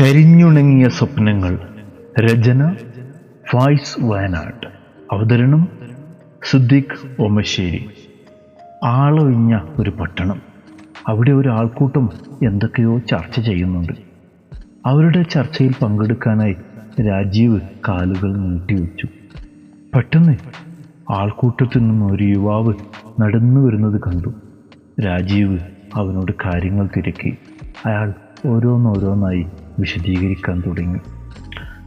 കരിഞ്ഞുണങ്ങിയ സ്വപ്നങ്ങൾ. രചന ഫായ്സ് വയനാട്. അവതരണം സിദ്ദീഖ് ഓമശ്ശേരി. ആളൊഴിഞ്ഞ ഒരു പട്ടണം. അവിടെ ഒരു ആൾക്കൂട്ടം എന്തൊക്കെയോ ചർച്ച ചെയ്യുന്നുണ്ട്. അവരുടെ ചർച്ചയിൽ പങ്കെടുക്കാനായി രാജീവ് കാലുകൾ നീട്ടിവെച്ചു പെട്ടെന്ന് ആൾക്കൂട്ടത്തിൽ നിന്നും ഒരു യുവാവ് നടന്നു വരുന്നത് കണ്ടു. രാജീവ് അവനോട് കാര്യങ്ങൾ തിരക്കി. അയാൾ ഓരോന്നോരോന്നായി വിശദീകരിക്കാൻ തുടങ്ങി.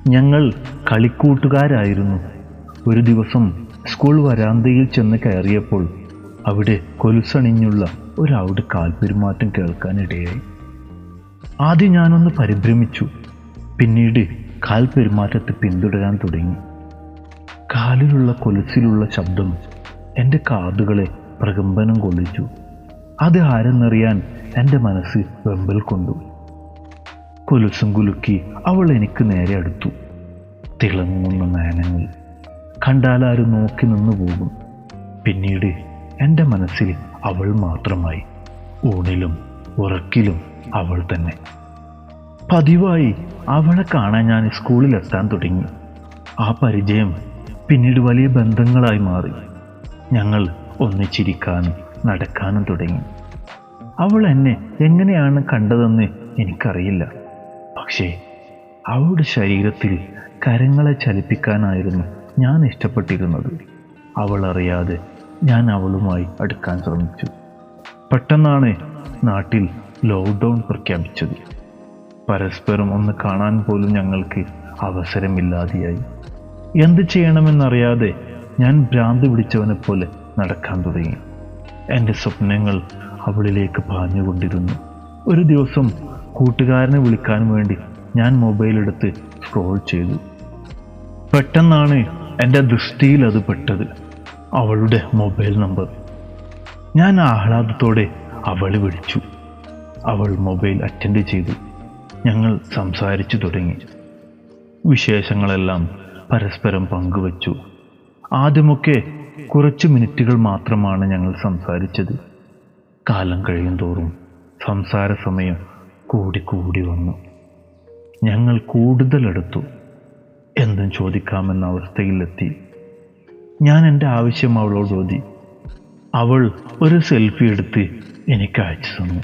ഞങ്ങൾ കളിക്കൂട്ടുകാരായിരുന്നു. ഒരു ദിവസം സ്കൂൾ വരാന്തയിൽ ചെന്ന് കയറിയപ്പോൾ അവിടെ കൊലുസണിഞ്ഞുള്ള ഒരാളുടെ കാൽപെരുമാറ്റം കേൾക്കാനിടയായി. ആദ്യം ഞാനൊന്ന് പരിഭ്രമിച്ചു. പിന്നീട് കാൽപെരുമാറ്റത്തെ പിന്തുടരാൻ തുടങ്ങി. കാലിലുള്ള കൊലുസിലുള്ള ശബ്ദം എന്റെ കാതുകളെ പ്രകമ്പനം കൊള്ളിച്ചു. അത് ആരെന്നറിയാൻ എന്റെ മനസ്സ് വെമ്പൽ കൊണ്ടു. കൊലുസും കുലുക്കി അവൾ എനിക്ക് നേരെ അടുത്തു. തിളങ്ങുന്ന നയനങ്ങൾ കണ്ടാലാരും നോക്കി നിന്നു പോകും. പിന്നീട് എന്റെ മനസ്സിൽ അവൾ മാത്രമായി. ഊണിലും ഉറക്കിലും അവൾ തന്നെ. പതിവായി അവളെ കാണാൻ ഞാൻ സ്കൂളിലെത്താൻ തുടങ്ങി. ആ പരിചയം പിന്നീട് വലിയ ബന്ധങ്ങളായി മാറി. ഞങ്ങൾ ഒന്നിച്ചിരിക്കാനും നടക്കാനും തുടങ്ങി. അവൾ എന്നെ എങ്ങനെയാണ് കണ്ടതെന്ന് എനിക്കറിയില്ല. പക്ഷേ അവളുടെ ശരീരത്തിൽ കരങ്ങളെ ചലിപ്പിക്കാനായിരുന്നു ഞാൻ ഇഷ്ടപ്പെട്ടിരുന്നത്. അവൾ അറിയാതെ ഞാൻ അവളുമായി അടുക്കാൻ ശ്രമിച്ചു. പെട്ടെന്നാണ് നാട്ടിൽ ലോക്ക്ഡൗൺ പ്രഖ്യാപിച്ചത്. പരസ്പരം ഒന്ന് കാണാൻ പോലും ഞങ്ങൾക്ക് അവസരമില്ലാതെയായി. എന്ത് ചെയ്യണമെന്നറിയാതെ ഞാൻ ഭ്രാന്ത് പിടിച്ചവനെ പോലെ നടക്കാൻ തുടങ്ങി. എന്റെ സ്വപ്നങ്ങൾ അവളിലേക്ക് പാഞ്ഞുകൊണ്ടിരുന്നു. ഒരു ദിവസം കൂട്ടുകാരനെ വിളിക്കാൻ വേണ്ടി ഞാൻ മൊബൈൽ എടുത്ത് സ്ക്രോൾ ചെയ്തു. പെട്ടെന്നാണ് എന്റെ ദൃഷ്ടിയിൽ അത് പെട്ടത്. അവളുടെ മൊബൈൽ നമ്പർ ഞാൻ ആഹ്ലാദത്തോടെ അവളെ വിളിച്ചു. അവൾ മൊബൈൽ അറ്റൻഡ് ചെയ്തു. ഞങ്ങൾ സംസാരിച്ചു തുടങ്ങി. വിശേഷങ്ങളെല്ലാം പരസ്പരം പങ്കുവച്ചു. ആദ്യമൊക്കെ കുറച്ച് മിനിറ്റുകൾ മാത്രമാണ് ഞങ്ങൾ സംസാരിച്ചത്. കാലം കഴിയും തോറും സംസാര സമയം കൂടി കൂടി വന്നു. ഞങ്ങൾ കൂടുതലെടുത്തു. എന്തും ചോദിക്കാമെന്ന അവസ്ഥയിലെത്തി. ഞാൻ എന്റെ ആവശ്യം അവളോട് ഓതി അവൾ ഒരു സെൽഫി എടുത്ത് എനിക്ക് അയച്ചു തന്നു.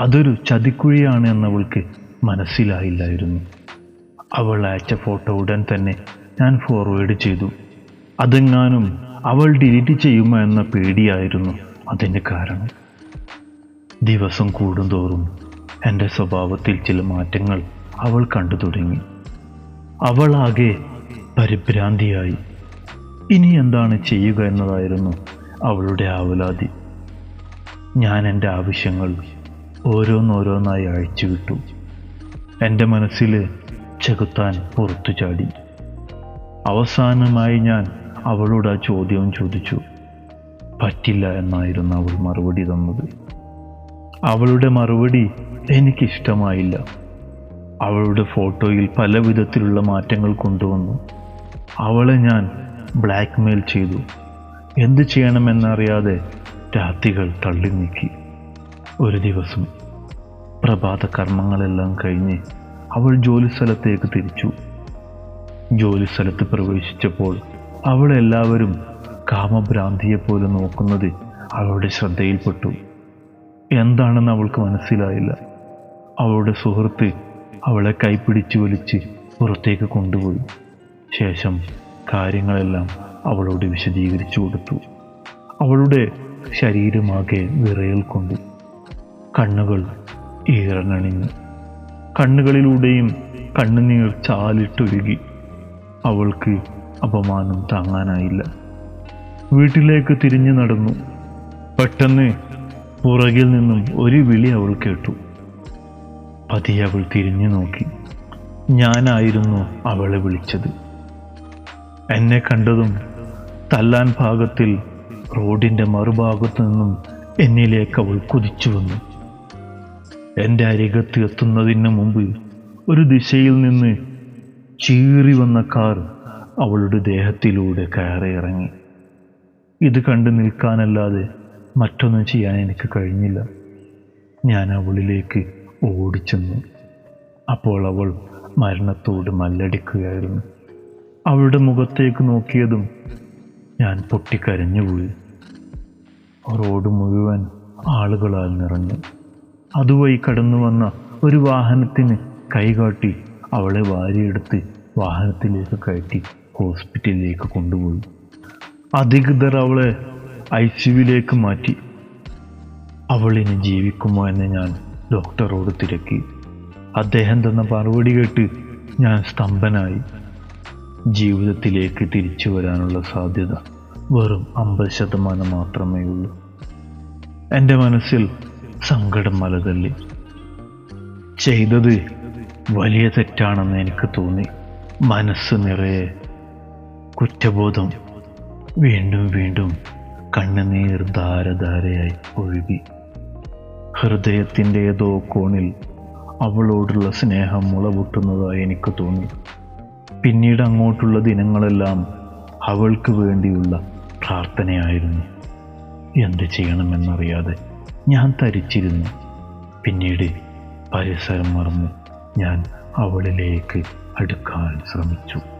അതൊരു ചതിക്കുഴിയാണ് എന്നവൾക്ക് മനസ്സിലായില്ലായിരുന്നു. അവൾ അയച്ച ഫോട്ടോ ഉടൻ തന്നെ ഞാൻ ഫോർവേഡ് ചെയ്തു. അതെങ്ങാനും അവൾ ഡിലീറ്റ് ചെയ്യുമോ എന്ന പേടിയായിരുന്നു അതിന്റെ കാരണം. ദിവസം കൂടുന്തോറും എന്റെ സ്വഭാവത്തിൽ ചില മാറ്റങ്ങൾ അവൾ കണ്ടു തുടങ്ങി. അവളാകെ പരിഭ്രാന്തിയായി. ഇനി എന്താണ് ചെയ്യുക എന്നതായിരുന്നു അവളുടെ ആവലാതി. ഞാൻ എന്റെ ആവശ്യങ്ങൾ ഓരോന്നോരോന്നായി അഴിച്ചുവിട്ടു. എന്റെ മനസ്സിൽ ചെകുത്താൻ പുറത്തു ചാടി. അവസാനമായി ഞാൻ അവളോട് ആ ചോദ്യവും ചോദിച്ചു. പറ്റില്ല എന്നായിരുന്നു അവൾ മറുപടി തന്നത്. അവളുടെ മറുപടി എനിക്കിഷ്ടമായില്ല. അവളുടെ ഫോട്ടോയിൽ പല വിധത്തിലുള്ള മാറ്റങ്ങൾ കൊണ്ടുവന്നു. അവളെ ഞാൻ ബ്ലാക്ക്മെയിൽ ചെയ്തു. എന്ത് ചെയ്യണമെന്നറിയാതെ രാത്രികൾ തള്ളി നീക്കി. ഒരു ദിവസം പ്രഭാത കർമ്മങ്ങളെല്ലാം കഴിഞ്ഞ് അവൾ ജോലിസ്ഥലത്തേക്ക് തിരിച്ചു. ജോലിസ്ഥലത്ത് പ്രവേശിച്ചപ്പോൾ അവളെല്ലാവരും കാമഭ്രാന്തിയെപ്പോലെ നോക്കുന്നത് അവളുടെ ശ്രദ്ധയിൽപ്പെട്ടു. എന്താണെന്ന് അവൾക്ക് മനസ്സിലായില്ല. അവളുടെ സുഹൃത്ത് അവളെ കൈപ്പിടിച്ച് വലിച്ച് പുറത്തേക്ക് കൊണ്ടുപോയി. ശേഷം കാര്യങ്ങളെല്ലാം അവളോട് വിശദീകരിച്ചു കൊടുത്തു. അവളുടെ ശരീരമാകെ വിറയൽ കൊണ്ടു. കണ്ണുകൾ ഈറനണിഞ്ഞു. കണ്ണുകളിലൂടെയും കണ്ണുനീർ ചാലിട്ടൊഴുകി അവൾക്ക് അപമാനം താങ്ങാനായില്ല. വീട്ടിലേക്ക് തിരിഞ്ഞു നടന്നു. പെട്ടെന്ന് പുറകിൽ നിന്നും ഒരു വിളി അവൾ കേട്ടു. പതിയെ അവൾ തിരിഞ്ഞു നോക്കി. ഞാനായിരുന്നു അവളെ വിളിച്ചത്. എന്നെ കണ്ടതും തല്ലാൻ ഭാഗത്തിൽ റോഡിന്റെ മറുഭാഗത്തു നിന്നും എന്നിലേക്ക് അവൾ കുതിച്ചു വന്നു. എന്റെ അരികത്ത് എത്തുന്നതിന് മുമ്പ് ഒരു ദിശയിൽ നിന്ന് ചീറി വന്ന കാർ അവളുടെ ദേഹത്തിലൂടെ കയറി ഇറങ്ങി. ഇത് കണ്ടു നിൽക്കാനല്ലാതെ മറ്റൊന്നും ചെയ്യാൻ എനിക്ക് കഴിഞ്ഞില്ല. ഞാൻ അവളിലേക്ക് ഓടിച്ചെന്നു. അപ്പോൾ അവൾ മരണത്തോട് മല്ലടിക്കുകയായിരുന്നു. അവളുടെ മുഖത്തേക്ക് നോക്കിയതും ഞാൻ പൊട്ടിക്കരഞ്ഞുപോയി റോഡ് മുഴുവൻ ആളുകളാൽ നിറഞ്ഞു. അതുവഴി കടന്നു വന്ന ഒരു വാഹനത്തിന് കൈകാട്ടി അവളെ വാരിയെടുത്ത് വാഹനത്തിലേക്ക് കയറ്റി ഹോസ്പിറ്റലിലേക്ക് കൊണ്ടുപോയി. അധികൃതർ അവളെ ഐ സിയുവിലേക്ക് മാറ്റി. അവൾ ഇനി ജീവിക്കുമോ എന്ന് ഞാൻ ഡോക്ടറോട് തിരക്കി. അദ്ദേഹം തന്ന മറുപടി കേട്ട് ഞാൻ സ്തംഭനായി. ജീവിതത്തിലേക്ക് തിരിച്ചു വരാനുള്ള സാധ്യത വെറും അമ്പത് ശതമാനം മാത്രമേ ഉള്ളൂ. എന്റെ മനസ്സിൽ സങ്കടം മലതള്ളി. ചെയ്തത് വലിയ തെറ്റാണെന്ന് എനിക്ക് തോന്നി. മനസ്സ് നിറയെ കുറ്റബോധം വീണ്ടും വീണ്ടും കണ്ണുനീർ ധാരധാരയായി ഒഴുകി. ഹൃദയത്തിന്റെ ഏതോ കോണിൽ അവളോടുള്ള സ്നേഹം മുളപൊട്ടുന്നതായി എനിക്ക് തോന്നി. പിന്നീട് അങ്ങോട്ടുള്ള ദിനങ്ങളെല്ലാം അവൾക്ക് വേണ്ടിയുള്ള പ്രാർത്ഥനയായിരുന്നു. എന്ത് ചെയ്യണമെന്നറിയാതെ ഞാൻ തരിച്ചിരുന്നു. പിന്നീട് പരിസരം മറന്ന്. ഞാൻ അവളിലേക്ക് അടുക്കാൻ ശ്രമിച്ചു.